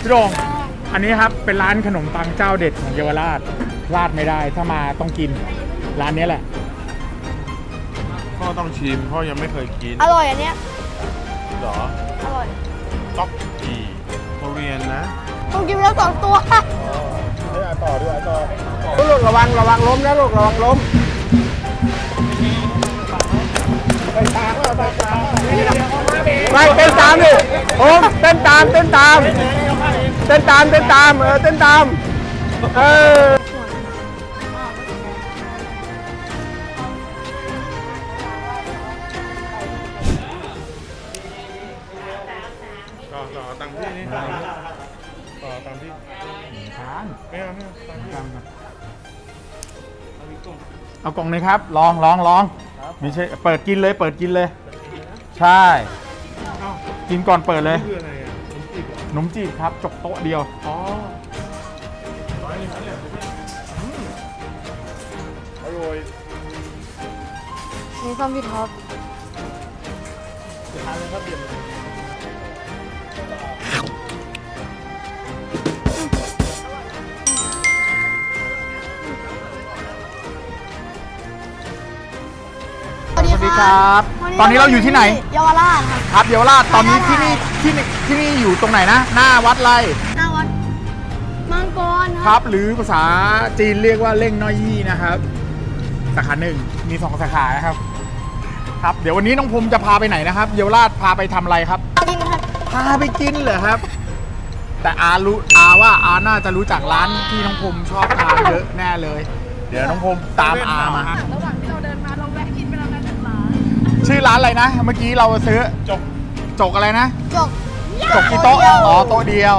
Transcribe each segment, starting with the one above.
พี่โดงอันนี้ครับเป็นร้านขนมปังเจ้าเด็ดของเยาวราชพลาดไม่ได้ถ้ามาต้องกินร้านนี้แหละ พ่อต้องชิมพ่อยังไม่เคยกินอร่อยอันเนี้ยเหรออร่อยต๊อกกี้โคเรียนนะต้องกินไปแล้วสองตัวให้อาต่อด้วยอาต่อ ลูกระวังระวังล้มนะลูกระวังล้ม ไปเต้นตามดิโอ้มเต้นตามเต้นตามเต้นตามเต้นตามเออเต้นตามเออต่อต่อตังค์พี่นี่ต่อต่อตังค์พี่ช้างไม่เอาไม่เอาตังค์พี่เอากล่องเลยครับลองลองลองไม่ใช่เปิดกินเลยเปิดกินเลย ใช่เอ้ากินก่อนเปิดเลยนี่คืออะไรอะน้ำจิ้มเหรอขนมจีบครับ จกโต๊ะเดียว อ๋อร้อยหนึงเนี่ยอืมอร่อยนี่ซ่อมพี่ท็อปจะทานเลยครับเย็นเลยสวั ครับวันตอนนี้เราอยู่ที่ไหน เยาวราชครับครับเดี๋ยวราชตอนนี้ใช่ที่นี่ที่นี่ที่นี่อยู่ตรงไหนนะ หน้าวัดไรหน้าวัดมังกรครับหรือภาษาจีนเรียกว่าเล่งน้อยยี่นะครับ สาขาหนึ่งมีสองสาขานะครับ ครับ เดี๋ยววันนี้น้องภูมิจะพาไปไหนนะครับ เยาวราชพาไปทำอะไรครับ กินครับ พาไปกินเหรอครับ แต่อารู้อาว่าอาน่าจะรู้จักร้านที่น้องภูมิชอบทานเยอะแน่เลย เดี๋ยวน้องภูมิตามอามา ระหว่าง ชื่อร้านอะไรนะ เมื่อกี้เราซื้อจบจกอะไรนะจกจกกี่โต๊ะอ๋อโต๊ะเดียว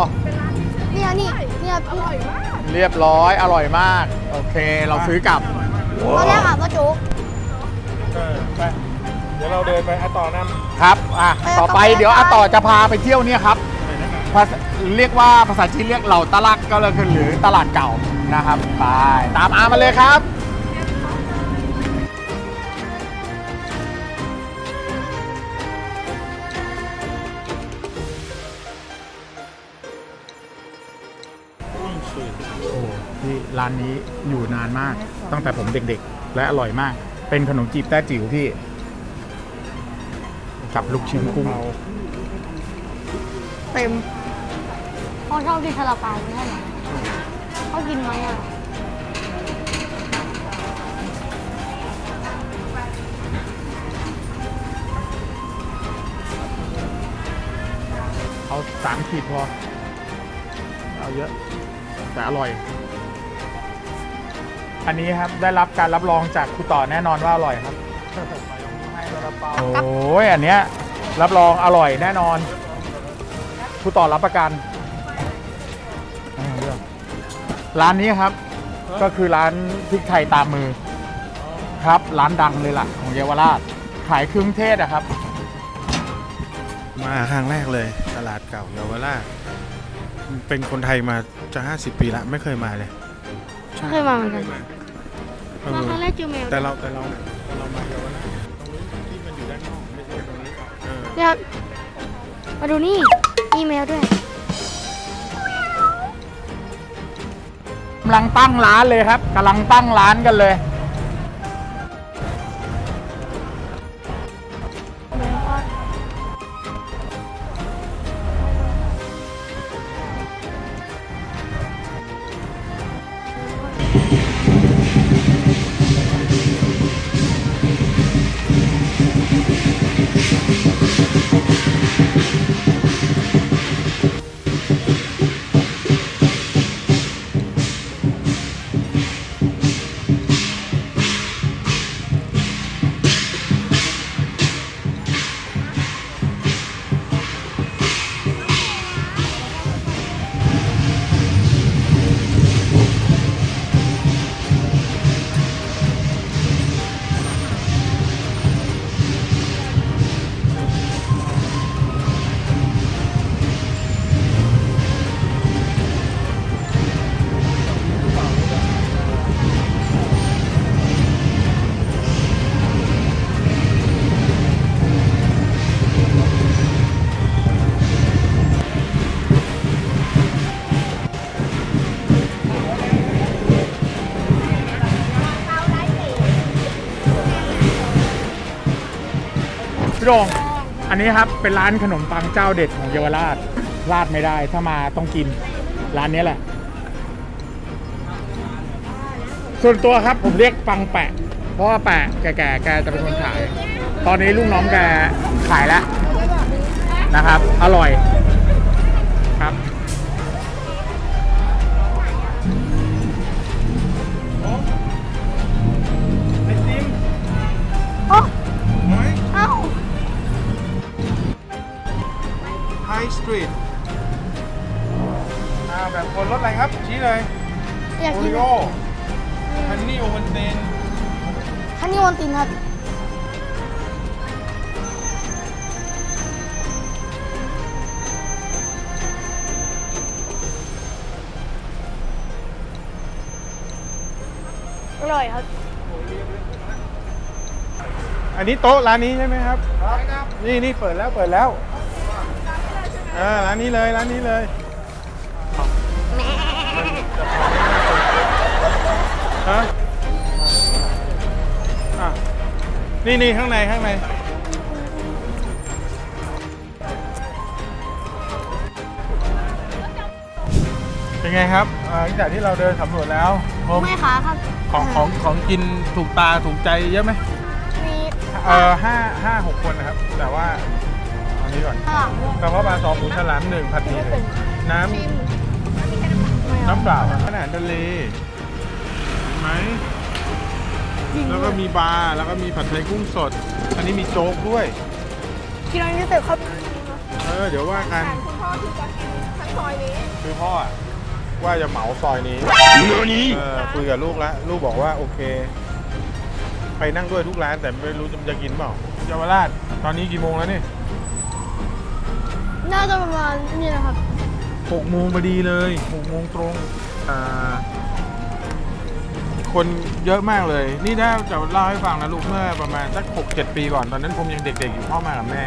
เนี่ยนี่เนี่ยอร่อยมากเรียบร้อยอร่อยมาก โอเค เราซื้อกลับตอนแรกอะว่าจุกเออไปเดี๋ยวเราเดินไปอาต่อนำครับอะไปต่อไปต่อไปเดี๋ยวอาต่อจะพาไปเที่ยวเนี่ยครับไปนะครับภาษาเรียกว่าภาษาจีนเรียกเหล่าตลาดก็เลยคือหรือตลาดเก่านะครับไปตามอามาเลยครับ ร้านนี้อยู่นานมาก ตั้งแต่ผมเด็กๆ และอร่อยมาก เป็นขนมจีบแต้จิ๋วพี่ กับลูกชิ้นกุ้งเต็มพ่อชอบกินซาลาเปาไม่ใช่เหรอเขากินไหมอะเอาสามขีดพอ เอาเยอะ แต่อร่อย อันนี้ครับได้รับการรับรองจากครูต่อแน่นอนว่าอร่อยครับโอ้ยอันเนี้ยรับรองอร่อยแน่นอนครูต่อรับประกันอ่าเรื่องร้านนี้ครับก็คือร้านพริกไทยตามมือ ครับ ร้านดังเลยล่ะ ของเยาวราชขายเครื่องเทศอะครับ มาครั้งแรกเลย ตลาดเก่าเยาวราชเป็นคนไทยมาจะ 50 ปีละไม่เคยมาเลย ไม่เคยมาเหมือนกัน เออมาครั้งแรกเจอแมวแต่เราแต่เราแต่เรามาเยาวราชตรงนี้ที่มันอยู่ด้านนอกไม่ใช่ตรงนี้เออเนี่ยครับ มาดูนี่ มีแมวด้วย กำลังตั้งร้านเลยครับกำลังตั้งร้านกันเลย ดง อันนี้ครับเป็นร้านขนมปังเจ้าเด็ดของเยาวราชพลาดไม่ได้ถ้ามาต้องกินร้านนี้แหละ ส่วนตัวครับผมเรียกปังแปะ เพราะว่าแปะแก่ๆแกจะเป็นคนขาย ตอนนี้ลูกน้องแกขายแล้วนะครับ อร่อยครับ ไฮสตรีทอ่าแบบคนรถอะไรครับ ชี้เลยอยากโอกินริโอฮันนี่โอวันเตนฮันนี่วันตินครับ อร่อยครับ อันนี้โต๊ะร้านนี้ใช่ไหมครับ ครับ นี่นี่เปิดแล้วเปิดแล้วเออร้านนี้เลยร้านนี้เลยฮะอะนี่นี่ข้างในข้างในเป็นไงครับอ่าหลังจากที่เราเดินสำรวจแล้วผมไม่ค้าครับของของของกินถูกตาถูกใจเยอะไหมมี เออห้าห้าหกคนนะครับ แต่ว่าเอา นี้ก่อนข้างหลังด้วยกระเพาะปลาสองหมูฉลามหนึ่งผัดหมี่หนึ่งน้ำน้ำเปล่าอาหารทะเลเห็นไหมแล้วก็มีบาร์แล้วก็มีผัดไทยกุ้งสด อันนี้มีโจ๊กด้วยกินอะไรที่เสร็จครับเออเดี๋ยวว่ากันคุณพ่อคือจะกินทั้งซอยนี้คือพ่ออะว่าจะเหมาซอยนี้เออคุยกับลูกแล้วลูกบอกว่าโอเค ไปนั่งด้วยทุกร้านแต่ไม่รู้จะกินเปล่าเยาวราชตอนนี้กี่โมงแล้วนี่ น่าจะประมาณนี่นะครับหกโมงพอดีเลยหกโมงตรงอ่าคนเยอะมากเลย นี่ถ้าจะเล่าให้ฟังนะลูกเมื่อประมาณสักหกเจ็ดปีก่อนตอนนั้นผมยังเด็กๆอยู่พ่อมากับแม่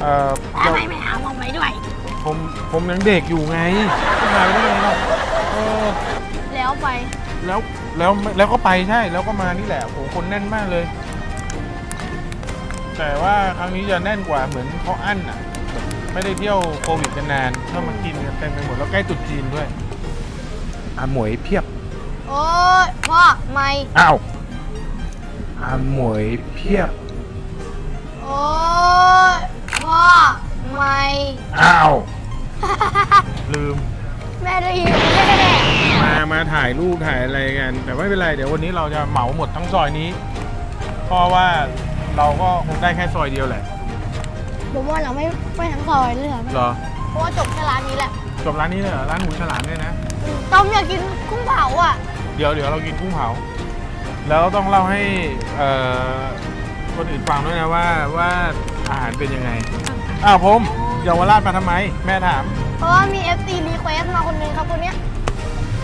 เอ่อทำไมไม่เอาผมไปด้วย ผมผมยังเด็กอยู่ไงจะมาไม่ได้ไงเนาะเออแล้วไป แล้วแล้วแล้วก็ไปใช่แล้วก็มานี่แหละโอ้โหคนแน่นมากเลย แต่ว่าครั้งนี้จะแน่นกว่าเหมือนเขาอั้นอะแบบ ไม่ได้เที่ยวโควิดกันนานก็มากินกันเต็มไปหมดแล้วใกล้ตรุษจีนด้วยอาหมวยเพียบโอ้ยพ่อไม่อ้าวอาหมวยเพียบโอ้ยพ่อไม่อ้าวลืม แม่ได้ยินแม่มามาถ่ายรูปถ่ายอะไรกัน แต่ไม่เป็นไรเดี๋ยววันนี้เราจะเหมาหมดทั้งซอยนี้ เพราะว่าเราก็คงได้แค่ซอยเดียวแหละ ผมว่าเราไม่ไม่ทั้งซอยเลยเหรอเหรอเพราะว่าจบแค่ร้านนี้แหละ จบร้านนี้เลยเหรอร้านหมูฉลามเนี่ยนะ ต้มอยากกินกุ้งเผาอะ เดี๋ยวเดี๋ยวเรากินกุ้งเผา แล้วต้องเล่าให้เอ่อคนอื่นฟังด้วยนะว่าว่าอาหารเป็นยังไง อ้าวผมเยาวราชมาทำไม แม่ถาม เพราะว่ามี FC request มาคนนึงครับคนเนี้ย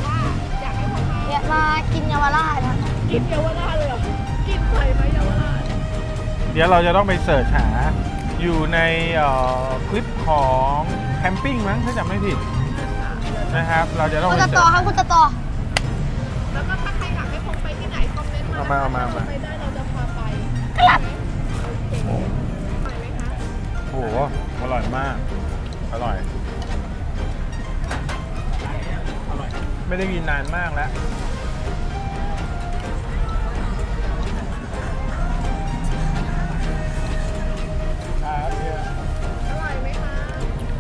ว่าอยากให้พ่อพาเนี่ยมากินเยาวราชนะกินเยาวราชเลยเหรอกินไข่ไหมเยาวราชเดี๋ยวเราจะต้องไปเสิร์ชหา อยู่ในเอ่อคลิปของแคมปิ้งมั้งถ้าจำไม่ผิดนะครับ เราจะต้องคุณไปจะเสิต่อร์ชครับคุณจะต่อแล้วก็ถ้าใครอยากให้ผมไปที่ไหนคอมเมนต์มาเอามาเอามาเอามา ไปได้เราจะพาไปครับไปไหมคะโอ้โหอร่อยมาก อร่อยอร่อยไม่ได้กินนานมากแล้ว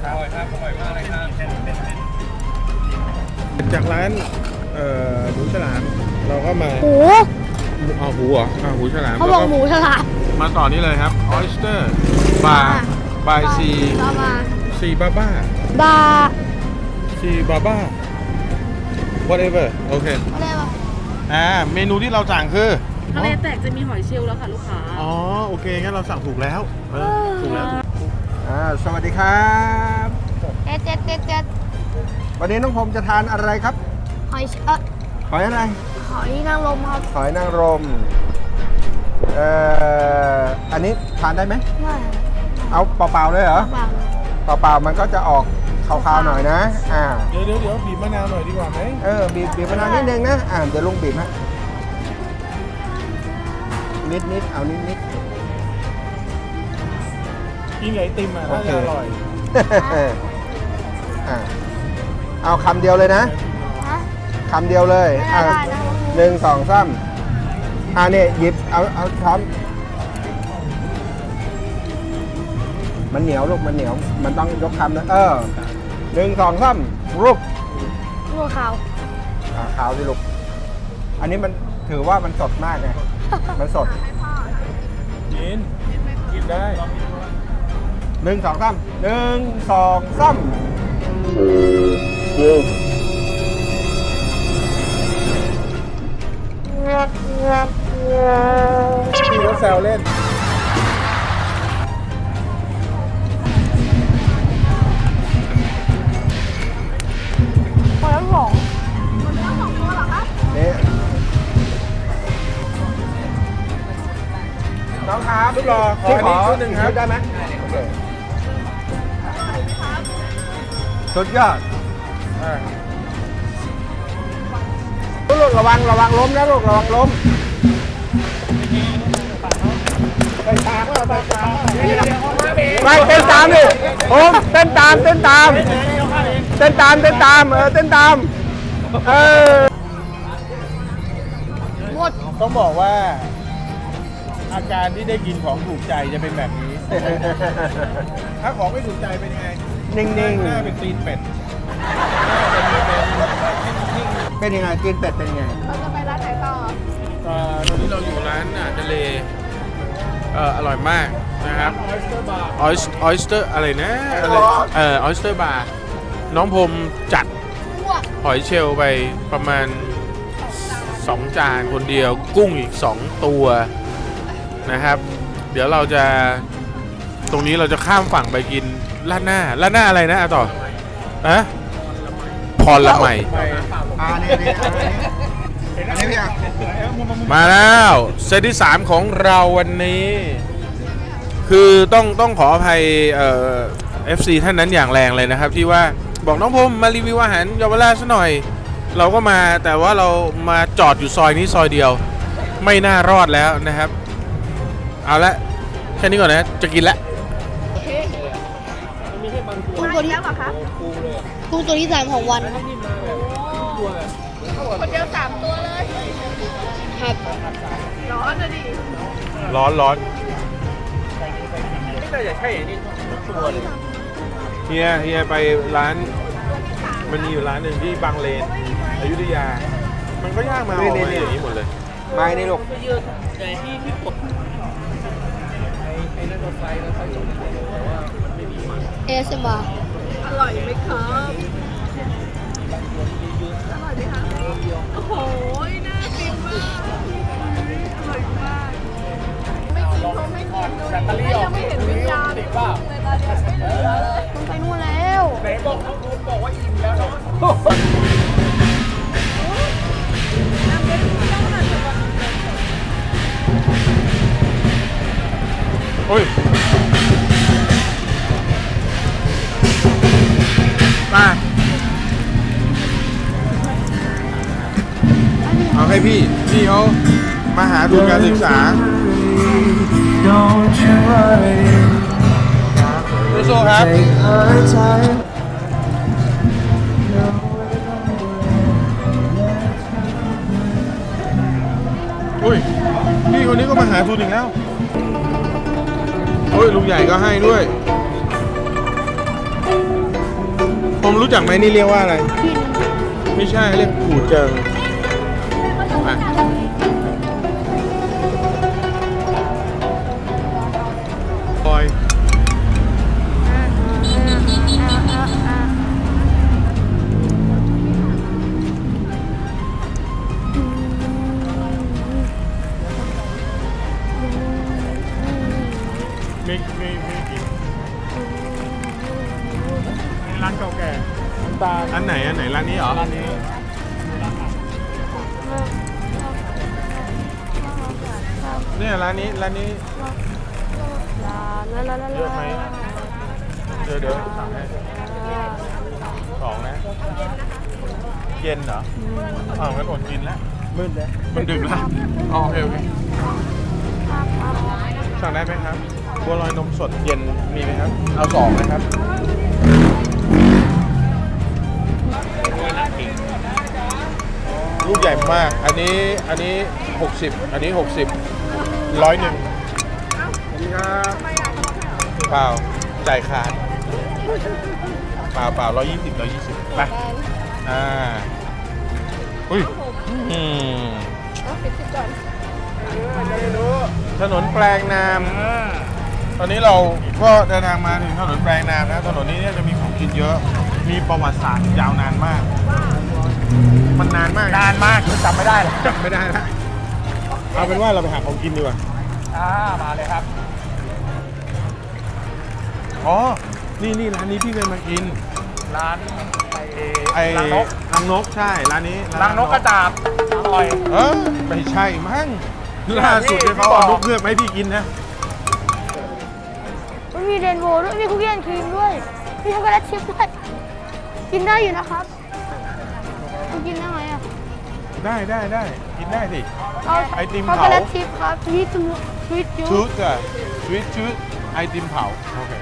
อร่อยครับอร่อยมากเลยครับจากร้านเอ่อหมูฉลาม เราก็มาหูเอาหูเหรอเอาหูฉลามเขาแล้วบอกหมูฉลาดมาต่อนี่เลยครับ oyster bar by c บาบา c baba บา c baba whatever โอเคอะไรวะอ่าเมนูที่เราสั่งคือ ทะเลแตกจะมีหอยเชลล์แล้วค่ะลูกค้า อ๋อ โอเคงั้นเราสั่งถูกแล้วเออถูกแล้ว อ่าสวัสดีครับเจ็ดเจ็ดเจ็ดเจ็ดวันนี้น้องผมจะทานอะไรครับหอยเออหอยอะไรหอยนางรมครับหอยนางรมเอ่ออันนี้ทานได้ไหมไม่เอาเปล่าๆเลยเหรอเปล่าเปล่าๆมันก็จะออกคาวๆหน่อยนะอ่าเดี๋ยวเดี๋ยวเดี๋ยวบีบมะนาวหน่อยดีกว่าไหมเออบีบบีบมะนาวนิดนึงนะอ่าเดี๋ยวลุงบีบฮะนิดนิดๆเอานิดนิด กินกับไอติมอะน่าจะอร่อยอะเอาคำเดียวเลยนะฮะคำเดียวเลยไม่อะได้นะหนึ่งสองสามอ่านี่หยิบเอาเอาช้อนมันเหนียวลูกมันเหนียวมันต้องยกคำนะเออหนึ่งสองสามรูปลูกขาวอ่าขาวสิลูกอันนี้มันถือว่ามันสดมากไงมันสดกินกินได้ หนึ่งสองสามหนึ่งสองสามพี่ก็แซวเล่นพอแล้วสองนี่น้องครับรูปหล่อขอพี่อันขอนี้ชุดหนึ่งครับได้ไหม สุดยอดอ่าลูกระวังระวังล้มนะลูกระวังล้มไปตามก็ไปตามไปเต้นตามดิโอมเต้นตามเต้นตามเต้นตามเต้นตามเออเต้นตามเออหมดต้องบอกว่า อาการที่ได้กินของถูกใจจะเป็นแบบนี้ ถ้าของไม่ถูกใจเป็นยังไง นิ่งหน้าเป็นตีนเป็ดๆเป็นยังไงกินเป็ดเป็นยังไง เราจะไปร้านไหนต่อตอนนี้เราอยู่ร้านอาหารทะเลเอออร่อยมากนะครับ ออยสออยสเตอร์อะไรนะอะไรเออออยสเตอร์บาร์น้องพรมจัดหอยเชลล์ไปประมาณ 2 จานคนเดียวกุ้งอีก 2 ตัวนะครับ เดี๋ยวเราจะตรงนี้เราจะข้ามฝั่งไปกิน ร้านหน้าร้านหน้าอะไรนะอะต่ออะพรละใหม่อ่านี่นี่อันนี้พี่อะมาแล้วเซตที่ 3 ของเราวันนี้ คือต้องต้องขออภัยเอ่อฟซีท่านนั้นอย่างแรงเลยนะครับ ที่ว่าบอกน้องพรมมารีวิวอาหารเยาวราชซะหน่อย เราก็มาแต่ว่าเรามาจอดอยู่ซอยนี้ซอยเดียว ไม่น่ารอดแล้วนะครับ เอาละแค่นี้ก่อนนะจะกินละกุ้งตัวที่แล้วเหรอคะกุ้งตัวที่สามของวันครับคนเดียวสามตัวเลย ครับร้อนเลยดิร้อนร้อนเฮียเฮียไปร้าน มันมีอยู่ร้านหนึ่งที่บางเลนอยุธยา มันก็ย่างมาออกมาอย่างนี้หมดเลยไม้นี่ลูกเอสเอ็มอาร์ อร่อยไหมครับอร่อยไหมคะโอ้โหน่ากินมากอร่อยมาก ไม่กินคงไม่กินดูดิยังไม่เห็นวิญญาณเลยตอนนี้ การศึกษาสู้ๆครับอุ้ยพี่คนนี้ก็มาหาทุนอีกแล้วโอ้ยลุงใหญ่ก็ให้ด้วย ผมรู้จักไหมนี่เรียกว่าอะไร ไม่ใช่เรียกผูเจิง ดี๋ยวเดี๋ยวสั่งให้สองนะ เย็นเหรออ้าวงั้นอดกินแล้วมืดเลยมันดึกแล้วอ๋อโอเคโอเคสั่งได้ไหมครับบัวลอยนมสดเย็นมีไหมครับ เอาสองนะครับลูกใหญ่มาก อันนี้อันนี้ 60 อันนี้ 60ร้อยหนึ่งครับเปล่าจ่ายขาด เปล่าเปล่าร้อยยี่สิบร้อยยี่สิบไปอ่าอุ้ยอืมถนนแปลงนาม ตอนนี้เราก็เดินทางมาถึงถนนแปลงนามนะถนนนี้เนี่ยจะมีของกินเยอะ มีประวัติศาสตร์ยาวนานมาก มันนานมากนานมากจนจำไม่ได้เลยจำไม่ได้ละเอาเป็นว่าเราไปหาของกินดีกว่าอ่ามาเลยครับ อ๋อ นี่นี่ร้านนี้พี่เคยมากินร้านไอ้ไอ้รังนกรังนกใช่ร้านนี้รังนกกระจาบอร่อย เออไม่ใช่มั้งล่าสุดเนี่ยเขาพี่บอกเอานกเงือกมาให้พี่กินนะมันมีเรนโบว์ด้วยมีคุกกี้แอนด์ครีมด้วย มีช็อกโกแลตชิพด้วย กินได้อยู่นะครับคุณกินได้ไหมอะ ได้ได้ได้กินได้สิ เอาไอติมช็อกเผาโกแลตชิพครับชีสชีสจูชุดอะสวิตชุดไอติมเผาโอเค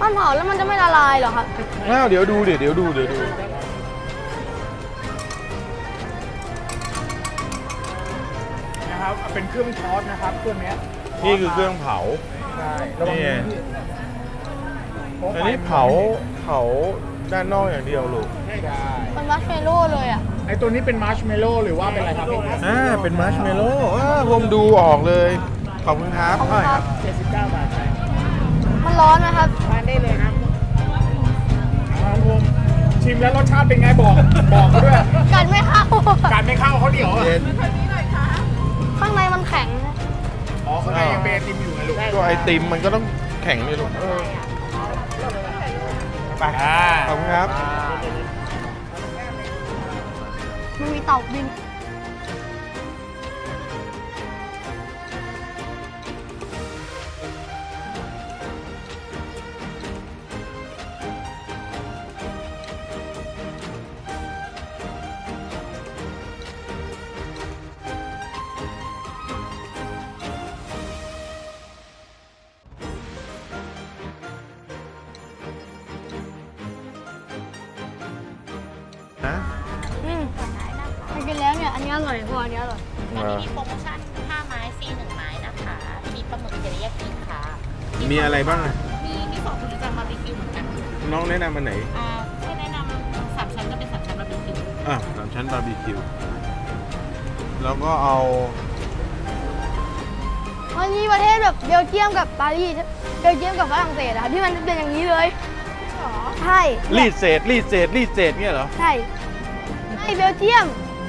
มันเผาแล้วมันจะไม่ละลายเหรอครับอ้าวเดี๋ยวดูเดี๋ยวเดี๋ยวดูเดี๋ยวดูนะครับเป็นเครื่องทอดนะครับเครื่องเนี้ยนี่คือเครื่องเผา ใช่ระวังนี่ไงมือพี่อันนี้เผาเผาด้านนอกอย่างเดียวลูกใช่ได้มันมัชเมลโล่เลยอะไอตัวนี้เป็นมาร์ชเมลโล่หรือว่าเป็นอะไรครับพี่อ่าเป็นมาร์ชเมลโล่อ่าผมดูออกเลย ขอบคุณครับขอบคุณครับ เจ็ดสิบเก้าบาทใช่มันร้อนนะครับทาน ได้เลยครับเอาผมชิมแล้วรสชาติเป็นไงบอก บอกเขาด้วย กัดไม่เข้า การไม่เข้าเขาเดี๋ยวอะเย็นข้างในมันแข็งนะอ๋อข้างในยังเป็นไอติมอยู่ไงลูกก็ไอติมมันก็ต้องแข็งเลยลูกเออไปอ่าขอบคุณครับ มันมีเต่าบิน นน้องแนะนำมันไหนอ่าที่แนะนำสามชั้นก็เป็นสามชั้นบาร์บีคิวอะสามชั้นบาร์บีคิวแล้วก็เอาวันนี้ประเทศแบบเบลเยียมกับปารีสเบลเยียมกับฝรั่งเศสอะที่มันเป็นอย่างนี้เลยใช่รีดเศษรีดเศษรีดเศษเนี่ยเหรอ ใช่ใช่เบลเยียม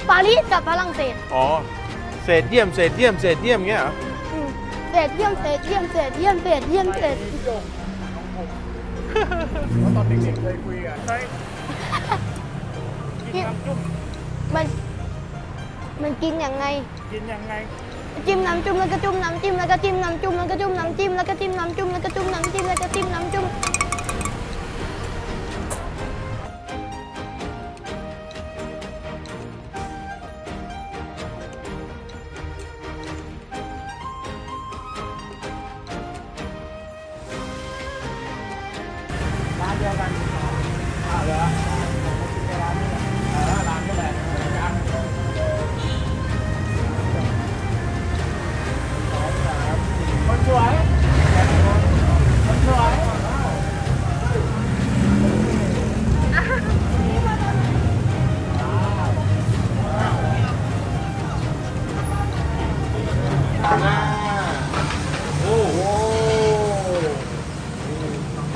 ปารีสกับฝรั่งเศสอ๋อ เศษเยี่ยมเศษเยี่ยมเศษเยี่ยมเงี้ยเหรอ อืมเศษเยี่ยมเศษเยี่ยมเศษเยี่ยมเศษเยี่ยมเศษ เพราะตอนเด็กๆเคยคุยกันใช่กินมัน มันกินยังไง กินยังไง จิ้มน้ำจุ่มแล้วก็จุ่มน้ำจิ้มแล้วก็จิ้มน้ำจุ่มแล้วก็จุ่มน้ำจิ้มแล้วก็จิ้มน้ำจุ่มแล้วก็จุ่มน้ำจิ้มแล้วก็จิ้มน้ำจุ่ม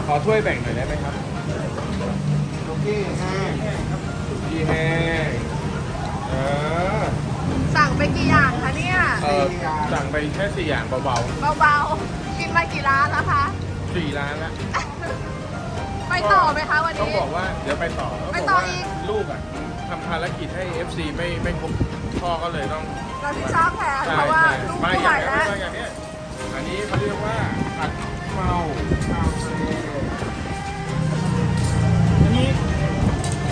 ขอถ้วยแบ่งหน่อยได้ไหมครับสุกี้แห้งสุกี้แห้งเออสั่งไปกี่อย่างคะเนี่ยเออสั่งไปแค่สี่อย่างเบาเบาๆกินมากี่ร้านแล้วคะๆสี่ร้านละไปต่อไหมคะวันต้องนี้ บอกว่าเดี๋ยวไปต่อแล้วไปบอกต่อว่าอีก ลูกอะทำภารกิจให้ FC ไม่ไม่ครบพ่อก็เลยต้อง เราที่ชอบแทนใช่เพราะว่าใช่ลูกมาไม่อไหวย่างแล้วนี้มาอย่างนี้อันนี้เขาเรียกว่าผัดเมาข้าวทะเลอัน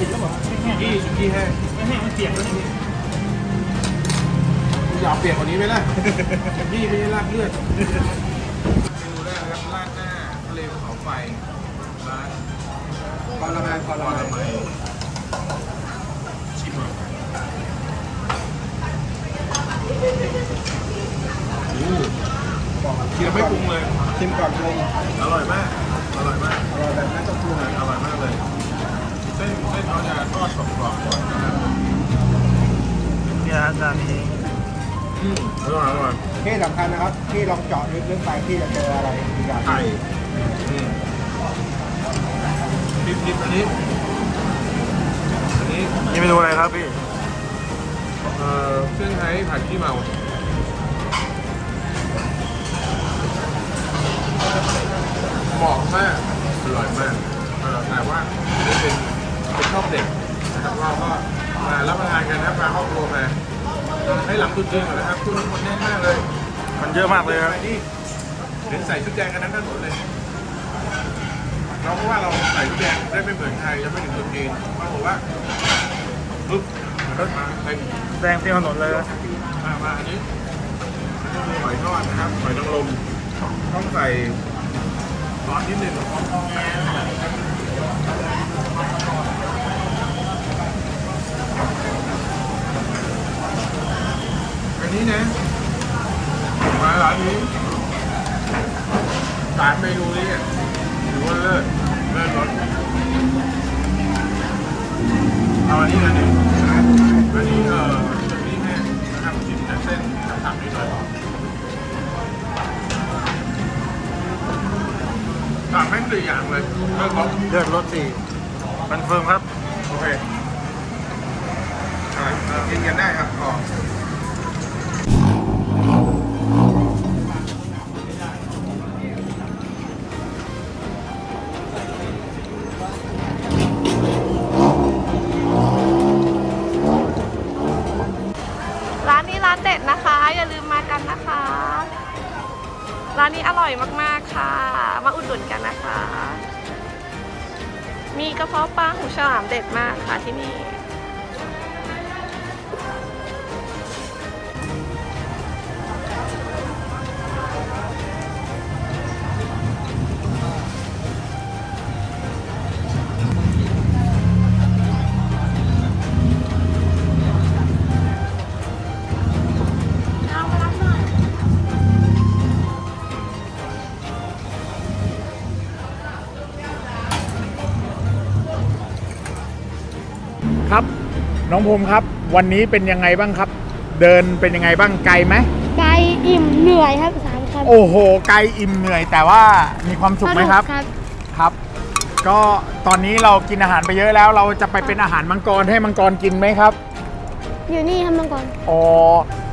ผิดแล้วเหรอไม่แห้งกี้สุกี้แห้งไม่แห้งมันเปียกแล้วนี่คุณอยากเปลี่ยนกว่านี้ไหมล่ะนี่ไม่ได้ลากเลือดไฟร้านคอละไมคอรละอไมทำไมชิมหน่อยอู้ยังไม่ปรุงเลยชิมก่อนปรุงอร่อยมาก อร่อยมาก อร่อยแบบไม่ต้องปรุงอร่อยมากเลยเส้น เส้นเขาจะทอดสองกรอบก่อนนะครับเนี่ยจานนี้อืมอร่อยอร่อยที่สำคัญนะครับ ที่ลองเจาะลึกๆไปที่จะเจออะไรอีกอย่างไข่อืมพริกพริกอันนี้อันนี้นี่เมนูอะไรครับพี่เอ่อเส้นไทยผัดขี้เมาเหมาะมากอร่อยมากแต่ว่านี่เป็น เป็นชอบเด็กนะครับเราก็มารับประทานกันนะครับมาครอบครัวมาให้หลังตุนจีนก่อนนะครับทุกคนแน่นมากเลยมันเยอะมากเลยครับไปนี่เห็นใส่ชุดแดงกันทั้งนั้นหมดเลยเราก็ว่าเราใส่ชุดแดงได้ไม่เหมือนใครยังไม่ถึงตุนจีนปรากฏว่าปึ๊บมาเต็มแดงเต็มถนนเลยมามาอันนี้อันนี้คือหอยทอดนะครับหอยนางรมต้องใส่ซอสนิดหนึ่งอัน นี้นะ มาร้านนี้สามเมนูนี้เนี่ยถือว่าเลิศเลิศรสเอาอันนี้นะหนึ่งอันนี้เอ่ออันนี้แห้งนะครับชิมแต่เส้นต่ำๆนิดหน่อยสั่งแม่งสี่อย่างเลยเลิศรสเลือดรสสี่คอนเฟิร์มครับ โอเคอ่ากินกันได้ครับพอ มีกระเพาะปลาหูฉลามเด็ดมากค่ะที่นี่ น้องภูมิครับ วันนี้เป็นยังไงบ้างครับ เดินเป็นยังไงบ้างไกลไหมไกลอิ่มเหนื่อยครับสามคำ โอ้โห ไกลอิ่มเหนื่อย แต่ว่ามีความสุขไหมครับสนุกครับ ครับ ก็ตอนนี้เรากินอาหารไปเยอะแล้ว เราจะไปเป็นอาหารมังกรให้มังกรกินไหมครับอยู่นี่ครับมังกรอ๋อ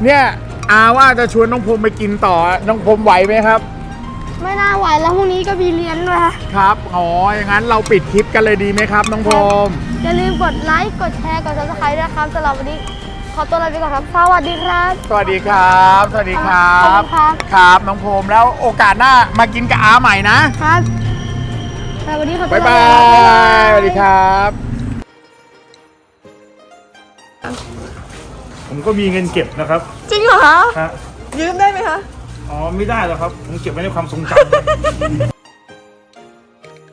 เนี่ยอาว่าจะชวนน้องภูมิไปกินต่อน้องภูมิไหวไหมครับ ไม่น่าไหวแล้วพรุ่งนี้ก็มีเรียนด้วยครับครับอ๋ออย่างนั้นเราปิดคลิปกันเลยดีไหมครับ น้องภูมิ อย่าลืมกดไลค์ กดแชร์ กด subscribe ด้วยครับสำหรับวันนี้ ขอตัวลาไปก่อนครับ สวัสดีครับ สวัสดีครับ สวัสดีครัขอบคุบณครับ ครับ น้องภูมิแล้วโอกาสหน้ามากินกับอาใหม่นะ ครับสวัสดีขอตัวบ๊ายลบายสวัสดีครับ ผมก็มีเงินเก็บนะครับ จริงเหรอคะฮะ ยืมได้ไหมคะ อ๋อ ไม่ได้หรอกครับ ผมเก็บไว้ในความทรงจำ